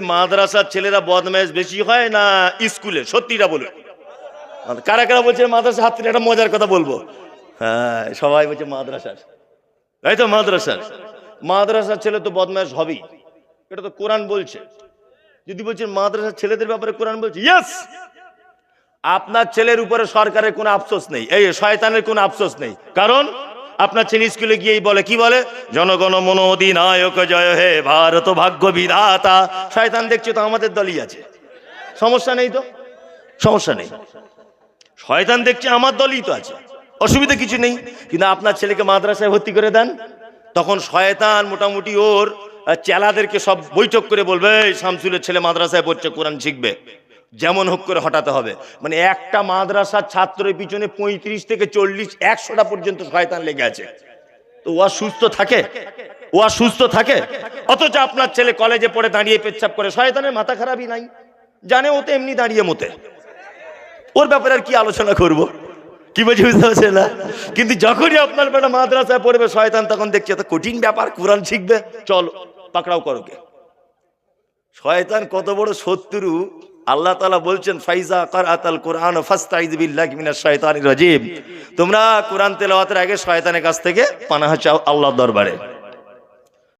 মাদ্রাসার ছেলেরা বদমাইশ বেশি হয় না স্কুলে? সত্যিটা বলুন। কারা কারা বলছে মাদ্রাসা হাত একটা মজার কথা বলব? হ্যাঁ সবাই বলছে মাদ্রাসার। তাই তো মাদ্রাসার? মাদ্রাসার ছেলে তো বদমাইশ হবেই। এটা তো কোরআন বলছে। যদি বলছেন মাদ্রাসার ছেলেদের ব্যাপারে কোরআন বলছে, ইয়েস! আপনার ছেলের উপরে সরকারের কোনো আফসোস নেই। এই শয়তানের কোনো আফসোস নেই। কারণ আপনার ছেলে স্কুলে গিয়েই বলে, কি বলে? জনগণ মন অধিনায়ক, জয় হে ভারত, ভাগ্য বিধাতা। শয়তান দেখছে তো আমাদের দলই আছে। সমস্যা নেই তো? সমস্যা নেই। শয়তান দেখছে আমার দলই তো আছে। অসুবিধা কিছু নেই। কিন্তু আপনার ছেলেকে মাদ্রাসায় ভর্তি করে দেন। তখন শয়তান মোটামুটি ওর চেলাদেরকে সব বৈঠক করে বলবে শামসুলের ছেলে মাদ্রাসায় পড়ছে, কোরআন শিখবে। যেমন হোক করে হটাতে হবে। মানে একটা মাদ্রাসার ছাত্রের পিছনে পঁয়ত্রিশ থেকে চল্লিশ, একশোটা পর্যন্ত শয়তান লেগে আছে। তো ও আর সুস্থ থাকে? ও আর সুস্থ থাকে? অথচ আপনার ছেলে কলেজে পড়ে দাঁড়িয়ে পেচ্ছাপ করে, শয়তানের মাথা খারাপই নাই। জানে ও তো এমনি দাঁড়িয়ে মতে। ওর ব্যাপারে আর কি আলোচনা করব? কি বলছি বুঝতে পারছে না? কিন্তু যখনই আপনার বেটা মাদ্রাসায় পড়বে, শয়তান তখন দেখছে তো কঠিন ব্যাপার, কোরআন শিখবে, চলো, পাকড়াও করোকে শয়তান কত বড় শত্রু আল্লাহ তালা বলছেন, ফাইজা কারাতাল কোরআন ফাস্তাইজ রাজীব তোমরা কোরআন তেলাওয়াতের আগে শয়তানের কাছ থেকে পানাহ চাও আল্লাহ দরবারে।